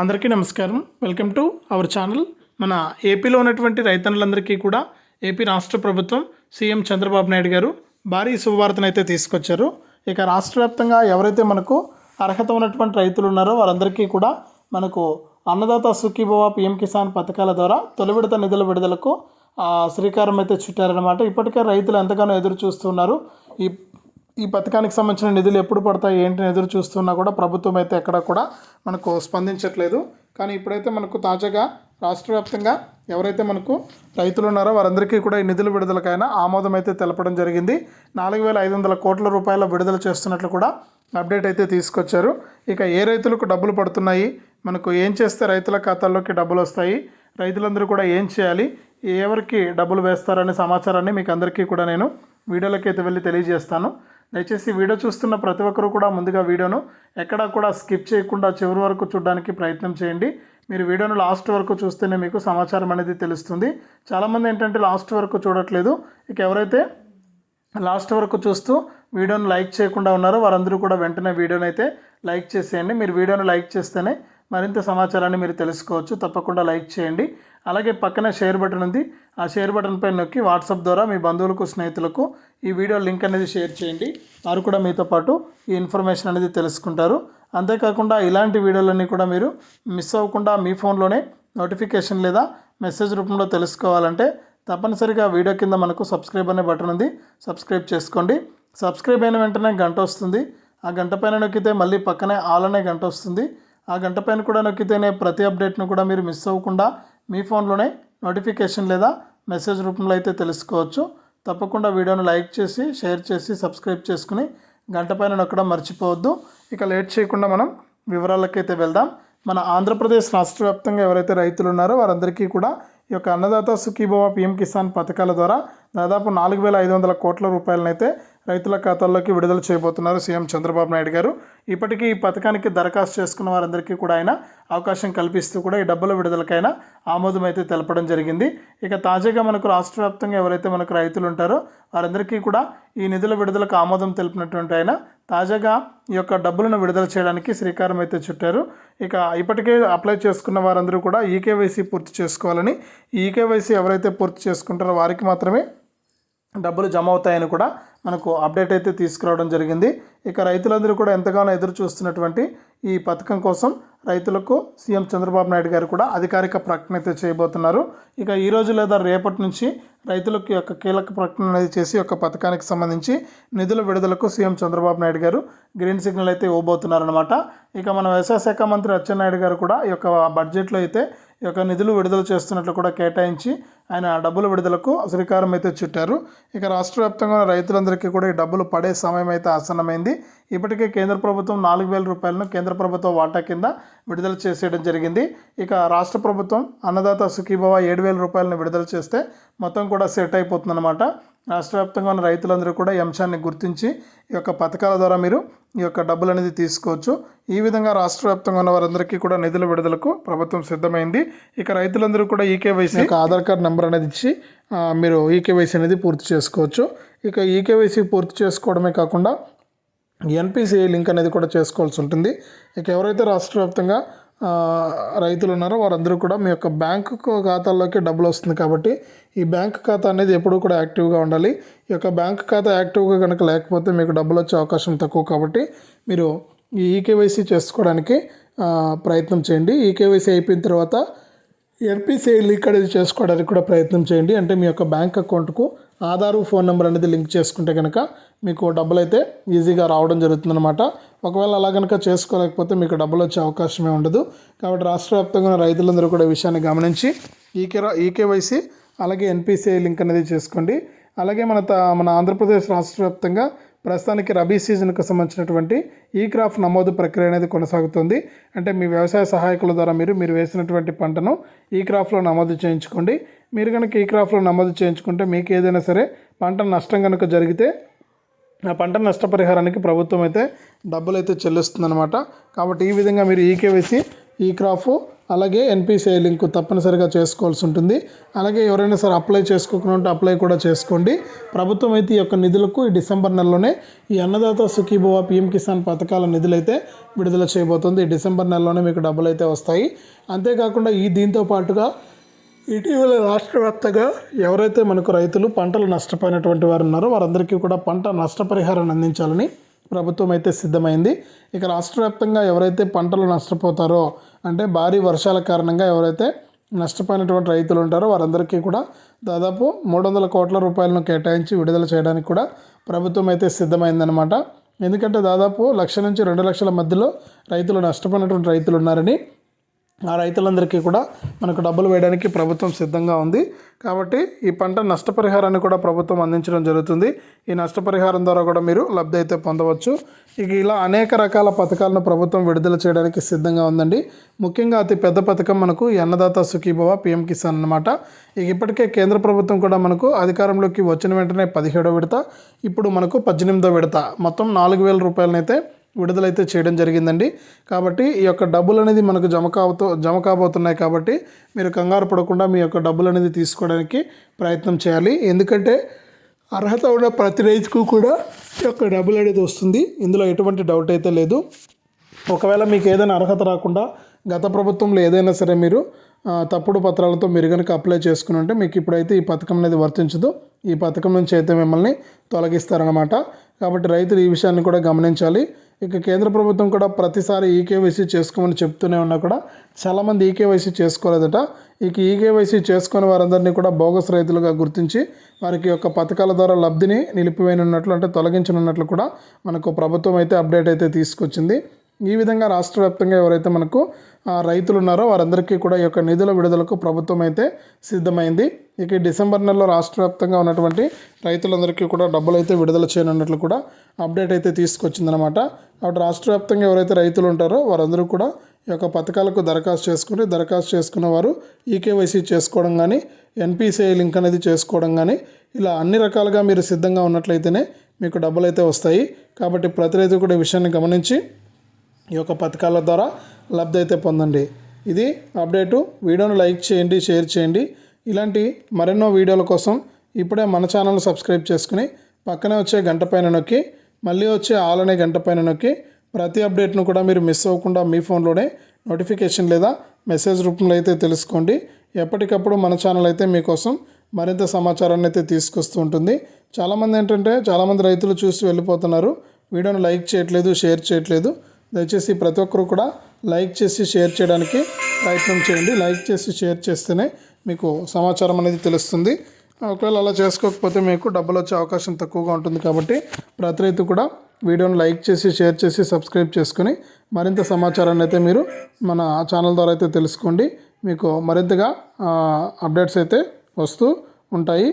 అందరికీ నమస్కారం. Welcome to our channel. మన ఏపీలో ఉన్నటువంటి రైతన్నులందరికీ కూడా ఏపీ రాష్ట్ర ప్రభుత్వం సీఎం చంద్రబాబు నాయుడు గారు భారీ శుభవార్తను అయితే తీసుకొచ్చారు. ఇక రాష్ట్ర వ్యాప్తంగా ఎవరైతే మనకు అర్హత ఉన్నటువంటి రైతులు ఉన్నారో వారందరికీ కూడా మనకు అన్నదాత సుఖీభవ పిఎం కిసాన్ పథకాల ద్వారా తొలి విడత నిధుల విడుదలకు శ్రీకారం అయితే చుట్టారనమాట ఇప్పటికే రైతులు ఎంతగానో ఎదురు చూస్తున్నారు ఈ ఈ పథకానికి సంబంధించిన నిధులు ఎప్పుడు పడతాయి ఏంటి ఎదురు చూస్తున్నా కూడా ప్రభుత్వం అయితే ఎక్కడ కూడా మనకు స్పందించట్లేదు. కానీ ఇప్పుడైతే మనకు తాజాగా రాష్ట్ర వ్యాప్తంగా ఎవరైతే మనకు రైతులు ఉన్నారో వారందరికీ కూడా ఈ నిధుల విడుదలకైనా ఆమోదం అయితే తెలపడం జరిగింది. నాలుగు వేల ఐదు వందల కోట్ల రూపాయల విడుదల చేస్తున్నట్లు కూడా అప్డేట్ అయితే తీసుకొచ్చారు. ఇక ఏ రైతులకు డబ్బులు పడుతున్నాయి మనకు ఏం చేస్తే రైతుల ఖాతాల్లోకి డబ్బులు వస్తాయి రైతులందరూ కూడా ఏం చేయాలి ఎవరికి డబ్బులు వేస్తారనే సమాచారాన్ని మీకు అందరికీ కూడా నేను వీడియోలోకి అయితే వెళ్ళి తెలియజేస్తాను. దయచేసి వీడియో చూస్తున్న ప్రతి ఒక్కరు కూడా ముందుగా వీడియోను ఎక్కడా కూడా స్కిప్ చేయకుండా చివరి వరకు చూడడానికి ప్రయత్నం చేయండి. మీరు వీడియోను లాస్ట్ వరకు చూస్తేనే మీకు సమాచారం అనేది తెలుస్తుంది. చాలామంది ఏంటంటే లాస్ట్ వరకు చూడట్లేదు. ఇక ఎవరైతే లాస్ట్ వరకు చూస్తూ వీడియోను లైక్ చేయకుండా ఉన్నారో వారందరూ కూడా వెంటనే వీడియోనైతే అయితే లైక్ చేసేయండి. మీరు వీడియోను లైక్ చేస్తేనే మరింత సమాచారాన్ని మీరు తెలుసుకోవచ్చు. తప్పకుండా లైక్ చేయండి. అలాగే పక్కన షేర్ బటన్ ఉంది. ఆ షేర్ బటన్ పై నొక్కి వాట్సాప్ ద్వారా మీ బంధువులకు స్నేహితులకు ఈ వీడియో లింక్ అనేది షేర్ చేయండి. వారు కూడా మీతో పాటు ఈ ఇన్ఫర్మేషన్ అనేది తెలుసుకుంటారు. అంతేకాకుండా ఇలాంటి వీడియోలన్నీ కూడా మీరు మిస్ అవ్వకుండా మీ ఫోన్లోనే నోటిఫికేషన్ లేదా మెసేజ్ రూపంలో తెలుసుకోవాలంటే తప్పనిసరిగా వీడియో కింద మనకు సబ్స్క్రైబ్ అనే బటన్ ఉంది. సబ్స్క్రైబ్ చేసుకోండి. సబ్స్క్రైబ్ అయిన వెంటనే గంట వస్తుంది. ఆ గంట పైన నొక్కితే మళ్ళీ పక్కనే ఆల్ అనే గంట వస్తుంది. ఆ గంట పైన కూడా నొక్కితేనే ప్రతి అప్డేట్ను కూడా మీరు మిస్ అవ్వకుండా మీ ఫోన్లోనే నోటిఫికేషన్ లేదా మెసేజ్ రూపంలో అయితే తెలుసుకోవచ్చు. తప్పకుండా వీడియోను లైక్ చేసి షేర్ చేసి సబ్స్క్రైబ్ చేసుకుని గంట పైన నొక్కడం మర్చిపోవద్దు. ఇక లేట్ చేయకుండా మనం వివరాలకైతే వెళ్దాం. మన ఆంధ్రప్రదేశ్ రాష్ట్ర వ్యాప్తంగా ఎవరైతే రైతులు ఉన్నారో వారందరికీ కూడా ఈ యొక్క అన్నదాత సుఖీభవ పిఎం కిసాన్ పథకాల ద్వారా దాదాపు నాలుగు వేల ఐదు వందల కోట్ల రూపాయలనైతే రైతుల ఖాతాల్లోకి విడుదల చేయబోతున్నారు సీఎం చంద్రబాబు నాయుడు గారు. ఇప్పటికీ ఈ పథకానికి దరఖాస్తు చేసుకున్న వారందరికీ కూడా ఆయన అవకాశం కల్పిస్తూ కూడా ఈ డబ్బుల విడుదలకైనా ఆమోదం అయితే తెలపడం జరిగింది. ఇక తాజాగా మనకు రాష్ట్ర వ్యాప్తంగా ఎవరైతే మనకు రైతులు ఉంటారో వారందరికీ కూడా ఈ నిధుల విడుదలకు ఆమోదం తెలిపినటువంటి ఆయన తాజాగా ఈ యొక్క డబ్బులను విడుదల చేయడానికి శ్రీకారం అయితే చుట్టారు. ఇక ఇప్పటికే అప్లై చేసుకున్న వారందరూ కూడా ఈకేవైసీ పూర్తి చేసుకోవాలని ఈ ఈకేవైసీ ఎవరైతే పూర్తి చేసుకుంటారో వారికి మాత్రమే డబ్బులు జమ అవుతాయని కూడా మనకు అప్డేట్ అయితే తీసుకురావడం జరిగింది. ఇక రైతులందరూ కూడా ఎంతగానో ఎదురు చూస్తున్నటువంటి ఈ పథకం కోసం రైతులకు సీఎం చంద్రబాబు నాయుడు గారు కూడా అధికారిక ప్రకటన అయితే చేయబోతున్నారు. ఇక ఈ రోజు లేదా రేపటి నుంచి రైతులకు యొక్క కీలక ప్రకటన అనేది చేసి యొక్క పథకానికి సంబంధించి నిధుల విడుదలకు సీఎం చంద్రబాబు నాయుడు గారు గ్రీన్ సిగ్నల్ అయితే ఇవ్వబోతున్నారనమాట ఇక మన వ్యవసాయ శాఖ మంత్రి అచ్చెన్నాయుడు గారు కూడా ఈ యొక్క బడ్జెట్లో అయితే ఈ యొక్క నిధులు విడుదల చేస్తున్నట్లు కూడా కేటాయించి ఆయన డబ్బుల విడుదలకు శ్రీకారం అయితే చుట్టారు. ఇక రాష్ట్ర వ్యాప్తంగా రైతులందరికీ కూడా ఈ డబ్బులు పడే సమయం అయితే ఆసన్నమైంది. ఇప్పటికే కేంద్ర ప్రభుత్వం నాలుగు వేల రూపాయలను కేంద్ర ప్రభుత్వ వాటా కింద విడుదల చేసేయడం జరిగింది. ఇక రాష్ట్ర ప్రభుత్వం అన్నదాత సుఖీభవ ఏడు వేల రూపాయలను విడుదల చేస్తే మొత్తం కూడా సెట్ అయిపోతుందన్నమాట. రాష్ట్ర వ్యాప్తంగా ఉన్న రైతులందరూ కూడా ఈ అంశాన్ని గుర్తించి ఈ యొక్క పథకాల ద్వారా మీరు ఈ యొక్క డబ్బులు అనేది తీసుకోవచ్చు. ఈ విధంగా రాష్ట్ర వ్యాప్తంగా ఉన్న వారందరికీ కూడా నిధుల విడుదలకు ప్రభుత్వం సిద్ధమైంది. ఇక రైతులందరూ కూడా ఈకేవైసీ యొక్క ఆధార్ కార్డ్ నెంబర్ అనేది ఇచ్చి మీరు ఈకేవైసీ అనేది పూర్తి చేసుకోవచ్చు. ఇక ఈకేవైసీ పూర్తి చేసుకోవడమే కాకుండా ఎన్పిసిఐ లింక్ అనేది కూడా చేసుకోవాల్సి ఉంటుంది. ఇక ఎవరైతే రాష్ట్ర వ్యాప్తంగా రైతులు ఉన్నారో. వారందరూ కూడా మీ యొక్క బ్యాంకు ఖాతాల్లోకి డబ్బులు వస్తుంది కాబట్టి ఈ బ్యాంక్ ఖాతా అనేది ఎప్పుడూ కూడా యాక్టివ్గా ఉండాలి. ఈ యొక్క బ్యాంక్ ఖాతా యాక్టివ్గా కనుక లేకపోతే మీకు డబ్బులు వచ్చే అవకాశం తక్కువ కాబట్టి మీరు ఈ ఈకేవైసీ చేసుకోవడానికి ప్రయత్నం చేయండి. ఈకేవైసీ అయిపోయిన తర్వాత ఎన్పిసిఐ లింక్ అనేది చేసుకోవడానికి కూడా ప్రయత్నం చేయండి. అంటే మీ యొక్క బ్యాంక్ అకౌంట్కు ఆధారు ఫోన్ నెంబర్ అనేది లింక్ చేసుకుంటే కనుక మీకు డబ్బులు అయితే ఈజీగా రావడం జరుగుతుందన్నమాట. ఒకవేళ అలా కనుక చేసుకోలేకపోతే మీకు డబ్బులు వచ్చే అవకాశమే ఉండదు. కాబట్టి రాష్ట్ర వ్యాప్తంగా రైతులందరూ కూడా విషయాన్ని గమనించి ఈకే ఈకేవైసీ అలాగే ఎన్పిసిఐ లింక్ అనేది చేసుకోండి. అలాగే మన త- మన ఆంధ్రప్రదేశ్ రాష్ట్ర వ్యాప్తంగా ప్రస్తుతానికి రబీ సీజన్కు సంబంధించినటువంటి ఈ క్రాప్ నమోదు ప్రక్రియ అనేది కొనసాగుతుంది. అంటే మీ వ్యవసాయ సహాయకుల ద్వారా మీరు మీరు వేసినటువంటి పంటను ఈ క్రాప్లో నమోదు చేయించుకోండి. మీరు కనుక ఈ క్రాప్లో నమోదు చేయించుకుంటే మీకు ఏదైనా సరే పంట నష్టం కనుక జరిగితే ఆ పంట నష్టపరిహారానికి ప్రభుత్వం అయితే డబ్బులు అయితే చెల్లిస్తుందన్నమాట. కాబట్టి ఈ విధంగా మీరు ఈకేవేసి ఈ క్రాప్ అలాగే ఎన్పిసిఐ లింక్ తప్పనిసరిగా చేసుకోవాల్సి ఉంటుంది. అలాగే ఎవరైనా సరే అప్లై చేసుకోకుండా ఉంటే అప్లై కూడా చేసుకోండి. ప్రభుత్వం అయితే ఈ యొక్క నిధులకు ఈ డిసెంబర్ నెలలోనే ఈ అన్నదాత సుఖీభవ పిఎం కిసాన్ పథకాల నిధులైతే విడుదల చేయబోతుంది. ఈ డిసెంబర్ నెలలోనే మీకు డబ్బులు అయితే వస్తాయి. అంతేకాకుండా ఈ దీంతో పాటుగా ఇటీవల రాష్ట్ర వ్యాప్తంగా ఎవరైతే మనకు రైతులు పంటలు నష్టపోయినటువంటి వారు ఉన్నారో వారందరికీ కూడా పంట నష్టపరిహారాన్ని అందించాలని ప్రభుత్వం అయితే సిద్ధమైంది. ఇక రాష్ట్ర వ్యాప్తంగా ఎవరైతే పంటలు నష్టపోతారో అంటే భారీ వర్షాల కారణంగా ఎవరైతే నష్టపోయినటువంటి రైతులు ఉంటారో వారందరికీ కూడా దాదాపు మూడు వందల కోట్ల రూపాయలను కేటాయించి విడుదల చేయడానికి కూడా ప్రభుత్వం అయితే సిద్ధమైందనమాట ఎందుకంటే దాదాపు లక్ష నుంచి రెండు లక్షల మధ్యలో రైతులు నష్టపోయినటువంటి రైతులు ఉన్నారని ఆ రైతులందరికీ కూడా మనకు డబ్బులు వేయడానికి ప్రభుత్వం సిద్ధంగా ఉంది. కాబట్టి ఈ పంట నష్టపరిహారాన్ని కూడా ప్రభుత్వం అందించడం జరుగుతుంది. ఈ నష్టపరిహారం ద్వారా కూడా మీరు లబ్ధి అయితే పొందవచ్చు. ఇక ఇలా అనేక రకాల పథకాలను ప్రభుత్వం విడుదల చేయడానికి సిద్ధంగా ఉందండి. ముఖ్యంగా అతి పెద్ద పథకం మనకు అన్నదాత సుఖీభవ పిఎం కిసాన్ అనమాట ఇక ఇప్పటికే కేంద్ర ప్రభుత్వం కూడా మనకు అధికారంలోకి వచ్చిన వెంటనే పదిహేడో విడత ఇప్పుడు మనకు పద్దెనిమిదో విడత. మొత్తం నాలుగు వేల రూపాయలనైతే విడుదలైతే చేయడం జరిగిందండి. కాబట్టి ఈ యొక్క డబ్బులు అనేది మనకు జమ కాబోతూ జమ కాబోతున్నాయి కాబట్టి మీరు కంగారు పడకుండా మీ యొక్క డబ్బులు అనేది తీసుకోవడానికి ప్రయత్నం చేయాలి. ఎందుకంటే అర్హత ఉన్న ప్రతి రైతుకు కూడా ఈ యొక్క డబ్బులు అనేది వస్తుంది. ఇందులో ఎటువంటి డౌట్ అయితే లేదు. ఒకవేళ మీకు ఏదైనా అర్హత రాకుండా గత ప్రభుత్వంలో ఏదైనా సరే మీరు తప్పుడు పత్రాలతో మీరు కనుక అప్లై చేసుకుని ఉంటే మీకు ఇప్పుడైతే ఈ పథకం అనేది వర్తించదు. ఈ పథకం నుంచి అయితే మిమ్మల్ని తొలగిస్తారనమాట కాబట్టి రైతులు ఈ విషయాన్ని కూడా గమనించాలి. ఇక కేంద్ర ప్రభుత్వం కూడా ప్రతిసారి ఈకేవైసీ చేసుకోమని చెప్తూనే ఉన్నా కూడా చాలామంది ఈకేవైసీ చేసుకోలేదట. ఇక ఈకేవైసీ చేసుకుని వారందరినీ కూడా బోగస్ రైతులుగా గుర్తించి వారికి యొక్క పథకాల ద్వారా లబ్ధిని నిలిపివేయనున్నట్లు అంటే తొలగించనున్నట్లు కూడా మనకు ప్రభుత్వం అయితే అప్డేట్ అయితే తీసుకొచ్చింది. ఈ విధంగా రాష్ట్ర వ్యాప్తంగా ఎవరైతే మనకు రైతులు ఉన్నారో వారందరికీ కూడా ఈ యొక్క నిధుల విడుదలకు ప్రభుత్వం అయితే సిద్ధమైంది. ఇక డిసెంబర్ నెలలో రాష్ట్ర వ్యాప్తంగా ఉన్నటువంటి రైతులందరికీ కూడా డబ్బులు అయితే విడుదల చేయనున్నట్లు కూడా అప్డేట్ అయితే తీసుకొచ్చిందనమాట కాబట్టి రాష్ట్ర వ్యాప్తంగా ఎవరైతే రైతులు ఉంటారో వారందరూ కూడా ఈ యొక్క పథకాలకు దరఖాస్తు చేసుకుని దరఖాస్తు చేసుకున్న వారు ఈకేవైసీ చేసుకోవడం కానీ ఎన్పిసిఐ లింక్ అనేది చేసుకోవడం కానీ ఇలా అన్ని రకాలుగా మీరు సిద్ధంగా ఉన్నట్లయితేనే మీకు డబ్బులు అయితే వస్తాయి. కాబట్టి ప్రతి రైతు కూడా ఈ విషయాన్ని గమనించి ఈ యొక్క పథకాల ద్వారా లబ్ధి అయితే పొందండి. ఇది అప్డేటు. వీడియోను లైక్ చేయండి షేర్ చేయండి. ఇలాంటి మరెన్నో వీడియోల కోసం ఇప్పుడే మన ఛానల్ సబ్స్క్రైబ్ చేసుకుని పక్కనే వచ్చే గంట పైన నొక్కి మళ్ళీ వచ్చే ఆల్ అనే గంట పైన నొక్కి ప్రతి అప్డేట్ను కూడా మీరు మిస్ అవ్వకుండా మీ ఫోన్లోనే నోటిఫికేషన్ లేదా మెసేజ్ రూపంలో అయితే తెలుసుకోండి. ఎప్పటికప్పుడు మన ఛానల్ అయితే మీకోసం మరింత సమాచారాన్ని అయితే తీసుకొస్తూ ఉంటుంది. చాలామంది ఏంటంటే చాలామంది రైతులు చూసి వెళ్ళిపోతున్నారు. వీడియోను లైక్ చేయట్లేదు షేర్ చేయట్లేదు. దయచేసి ప్రతి ఒక్కరు కూడా లైక్ చేసి షేర్ చేయడానికి ప్రయత్నం చేయండి. లైక్ చేసి షేర్ చేస్తేనే మీకు సమాచారం అనేది తెలుస్తుంది. ఒకవేళ అలా చేసుకోకపోతే మీకు డబ్బులు వచ్చే అవకాశం తక్కువగా ఉంటుంది కాబట్టి ప్రతి రైతు కూడా వీడియోను లైక్ చేసి షేర్ చేసి సబ్స్క్రైబ్ చేసుకుని మరింత సమాచారాన్ని అయితే మీరు మన ఛానల్ ద్వారా అయితే తెలుసుకోండి. మీకు మరింతగా అప్డేట్స్ అయితే వస్తూ ఉంటాయి.